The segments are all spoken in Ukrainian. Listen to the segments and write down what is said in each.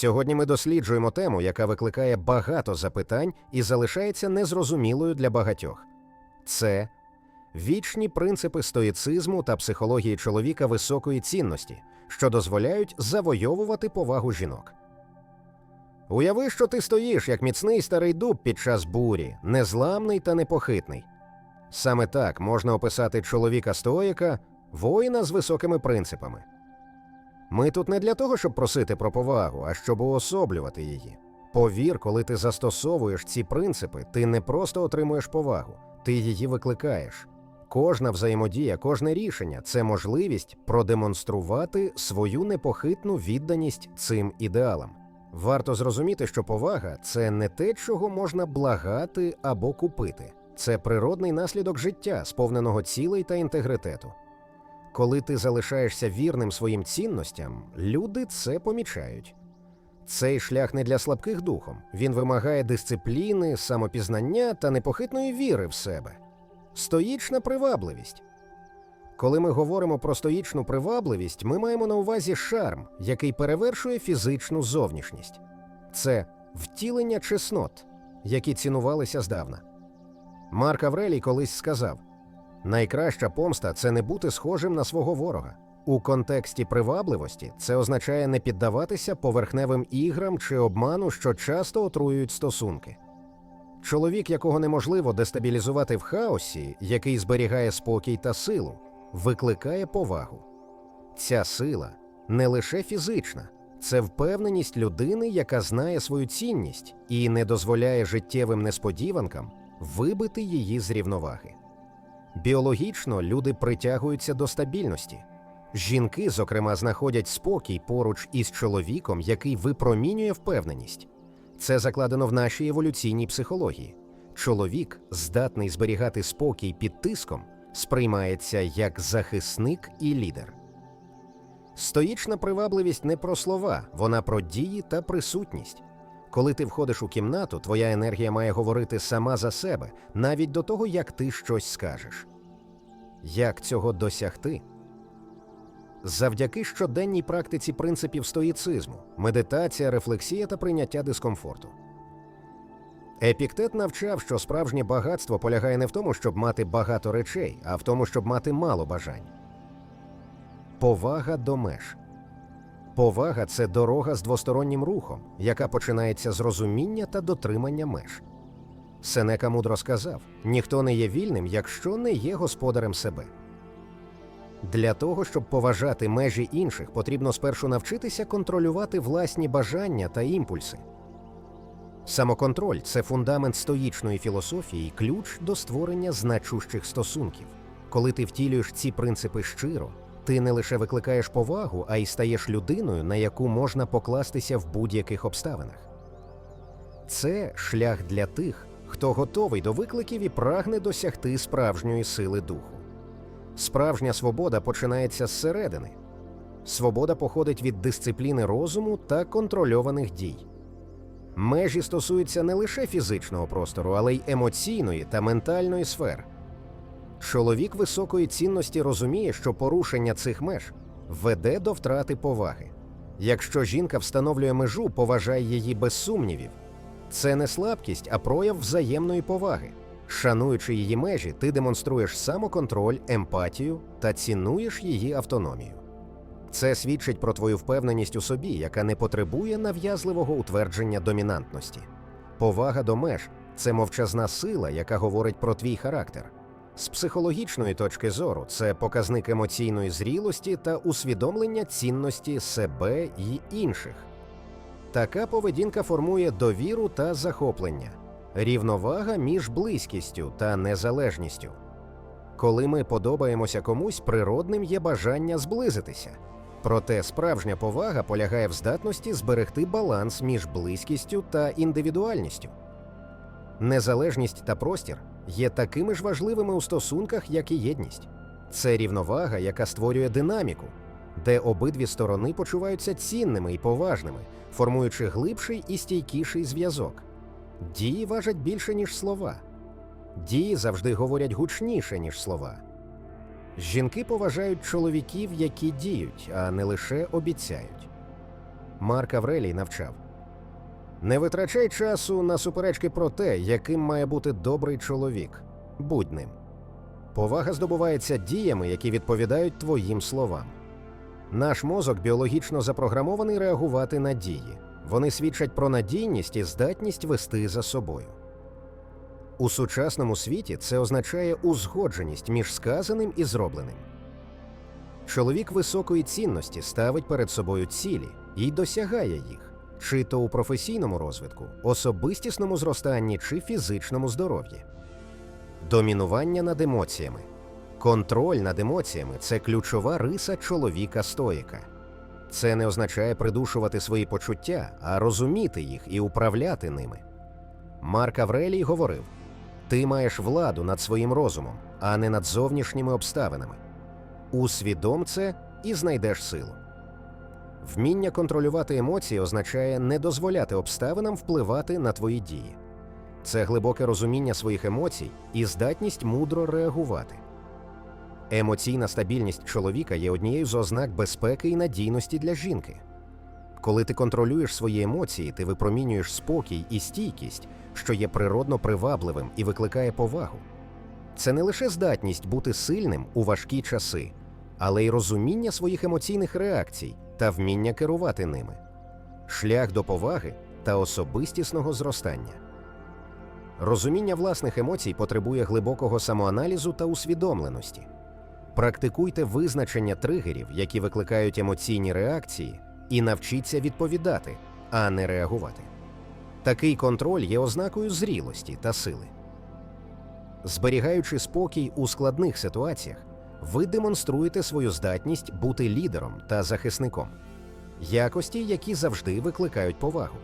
Сьогодні ми досліджуємо тему, яка викликає багато запитань і залишається незрозумілою для багатьох. Це вічні принципи стоїцизму та психології чоловіка високої цінності, що дозволяють завойовувати повагу жінок. Уяви, що ти стоїш як міцний старий дуб під час бурі, незламний та непохитний. Саме так можна описати чоловіка стоїка, воїна з високими принципами. Ми тут не для того, щоб просити про повагу, а щоб уособлювати її. Повір, коли ти застосовуєш ці принципи, ти не просто отримуєш повагу, ти її викликаєш. Кожна взаємодія, кожне рішення це можливість продемонструвати свою непохитну відданість цим ідеалам. Варто зрозуміти, що повага це не те, чого можна благати або купити. Це природний наслідок життя, сповненого цілей та інтегритету. Коли ти залишаєшся вірним своїм цінностям, люди це помічають. Цей шлях не для слабких духом. Він вимагає дисципліни, самопізнання та непохитної віри в себе. Стоїчна привабливість. Коли ми говоримо про стоїчну привабливість, ми маємо на увазі шарм, який перевершує фізичну зовнішність. Це втілення чеснот, які цінувалися здавна. Марк Аврелій колись сказав: найкраща помста це не бути схожим на свого ворога. У контексті привабливості це означає не піддаватися поверхневим іграм чи обману, що часто отруюють стосунки. Чоловік, якого неможливо дестабілізувати в хаосі, який зберігає спокій та силу, викликає повагу. Ця сила не лише фізична, це впевненість людини, яка знає свою цінність і не дозволяє життєвим несподіванкам вибити її з рівноваги. Біологічно люди притягуються до стабільності. Жінки, зокрема, знаходять спокій поруч із чоловіком, який випромінює впевненість. Це закладено в нашій еволюційній психології. Чоловік, здатний зберігати спокій під тиском, сприймається як захисник і лідер. Стоїчна привабливість не про слова, вона про дії та присутність. Коли ти входиш у кімнату, твоя енергія має говорити сама за себе, навіть до того, як ти щось скажеш. Як цього досягти? Завдяки щоденній практиці принципів стоїцизму, медитація, рефлексія та прийняття дискомфорту. Епіктет навчав, що справжнє багатство полягає не в тому, щоб мати багато речей, а в тому, щоб мати мало бажань. Повага до меж. Повага це дорога з двостороннім рухом, яка починається з розуміння та дотримання меж. Сенека мудро сказав: ніхто не є вільним, якщо не є господарем себе. Для того, щоб поважати межі інших, потрібно спершу навчитися контролювати власні бажання та імпульси. Самоконтроль це фундамент стоїчної філософії, ключ до створення значущих стосунків. Коли ти втілюєш ці принципи щиро, ти не лише викликаєш повагу, а й стаєш людиною, на яку можна покластися в будь-яких обставинах. Це шлях для тих, хто готовий до викликів і прагне досягти справжньої сили духу. Справжня свобода починається зсередини. Свобода походить від дисципліни розуму та контрольованих дій. Межі стосуються не лише фізичного простору, але й емоційної та ментальної сфер. Чоловік високої цінності розуміє, що порушення цих меж веде до втрати поваги. Якщо жінка встановлює межу, поважає її без сумнівів. Це не слабкість, а прояв взаємної поваги. Шануючи її межі, ти демонструєш самоконтроль, емпатію та цінуєш її автономію. Це свідчить про твою впевненість у собі, яка не потребує нав'язливого утвердження домінантності. Повага до меж це мовчазна сила, яка говорить про твій характер. З психологічної точки зору це показник емоційної зрілості та усвідомлення цінності себе і інших. Така поведінка формує довіру та захоплення, рівновага між близькістю та незалежністю. Коли ми подобаємося комусь, природним є бажання зблизитися. Проте справжня повага полягає в здатності зберегти баланс між близькістю та індивідуальністю. Незалежність та простір є такими ж важливими у стосунках, як і єдність. Це рівновага, яка створює динаміку, де обидві сторони почуваються цінними і поважними, формуючи глибший і стійкіший зв'язок. Дії важать більше, ніж слова. Дії завжди говорять гучніше, ніж слова. Жінки поважають чоловіків, які діють, а не лише обіцяють. Марк Аврелій навчав. Не витрачай часу на суперечки про те, яким має бути добрий чоловік. Будь ним. Повага здобувається діями, які відповідають твоїм словам. Наш мозок біологічно запрограмований реагувати на дії. Вони свідчать про надійність і здатність вести за собою. У сучасному світі це означає узгодженість між сказаним і зробленим. Чоловік високої цінності ставить перед собою цілі і досягає їх, чи то у професійному розвитку, особистісному зростанні чи фізичному здоров'ї. Домінування над емоціями. Контроль над емоціями це ключова риса чоловіка стоїка. Це не означає придушувати свої почуття, а розуміти їх і управляти ними. Марк Аврелій говорив: ти маєш владу над своїм розумом, а не над зовнішніми обставинами. Усвідом це і знайдеш силу. Вміння контролювати емоції означає не дозволяти обставинам впливати на твої дії. Це глибоке розуміння своїх емоцій і здатність мудро реагувати. Емоційна стабільність чоловіка є однією з ознак безпеки і надійності для жінки. Коли ти контролюєш свої емоції, ти випромінюєш спокій і стійкість, що є природно привабливим і викликає повагу. Це не лише здатність бути сильним у важкі часи, але й розуміння своїх емоційних реакцій та вміння керувати ними, шлях до поваги та особистісного зростання. Розуміння власних емоцій потребує глибокого самоаналізу та усвідомленості. Практикуйте визначення тригерів, які викликають емоційні реакції, і навчіться відповідати, а не реагувати. Такий контроль є ознакою зрілості та сили. Зберігаючи спокій у складних ситуаціях, ви демонструєте свою здатність бути лідером та захисником, якості, які завжди викликають повагу.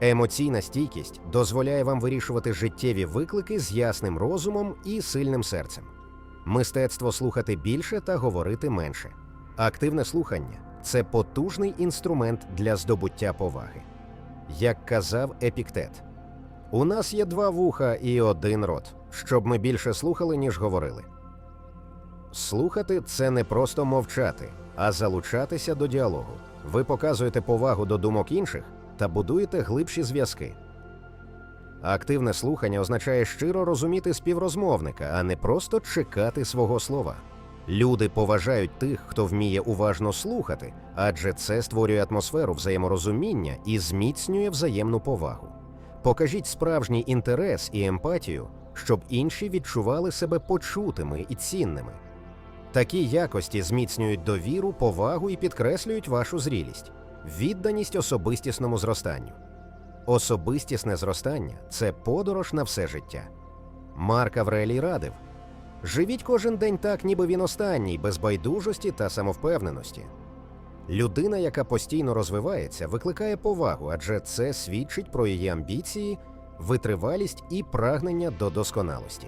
Емоційна стійкість дозволяє вам вирішувати життєві виклики з ясним розумом і сильним серцем. Мистецтво слухати більше та говорити менше. Активне слухання це потужний інструмент для здобуття поваги. Як казав Епіктет, у нас є два вуха і один рот, щоб ми більше слухали, ніж говорили. Слухати це не просто мовчати, а залучатися до діалогу. Ви показуєте повагу до думок інших та будуєте глибші зв'язки. Активне слухання означає щиро розуміти співрозмовника, а не просто чекати свого слова. Люди поважають тих, хто вміє уважно слухати, адже це створює атмосферу взаєморозуміння і зміцнює взаємну повагу. Покажіть справжній інтерес і емпатію, щоб інші відчували себе почутими і цінними. Такі якості зміцнюють довіру, повагу і підкреслюють вашу зрілість, відданість особистісному зростанню. Особистісне зростання це подорож на все життя. Марк Аврелій радив живіть кожен день так, ніби він останній, без байдужості та самовпевненості. Людина, яка постійно розвивається, викликає повагу, адже це свідчить про її амбіції, витривалість і прагнення до досконалості.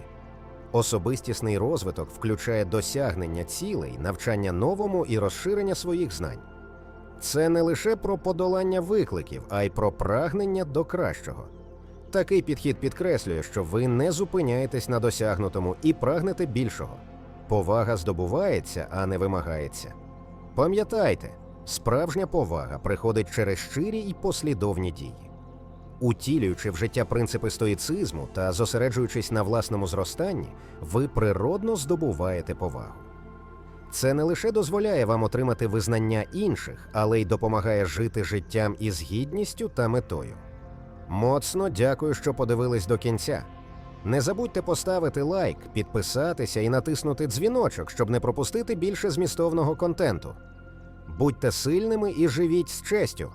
Особистісний розвиток включає досягнення цілей, навчання новому і розширення своїх знань. Це не лише про подолання викликів, а й про прагнення до кращого. Такий підхід підкреслює, що ви не зупиняєтесь на досягнутому і прагнете більшого. Повага здобувається, а не вимагається. Пам'ятайте, справжня повага приходить через щирі і послідовні дії. Утілюючи в життя принципи стоїцизму та зосереджуючись на власному зростанні, ви природно здобуваєте повагу. Це не лише дозволяє вам отримати визнання інших, але й допомагає жити життям із гідністю та метою. Моцно дякую, що подивились до кінця. Не забудьте поставити лайк, підписатися і натиснути дзвіночок, щоб не пропустити більше змістовного контенту. Будьте сильними і живіть з честю.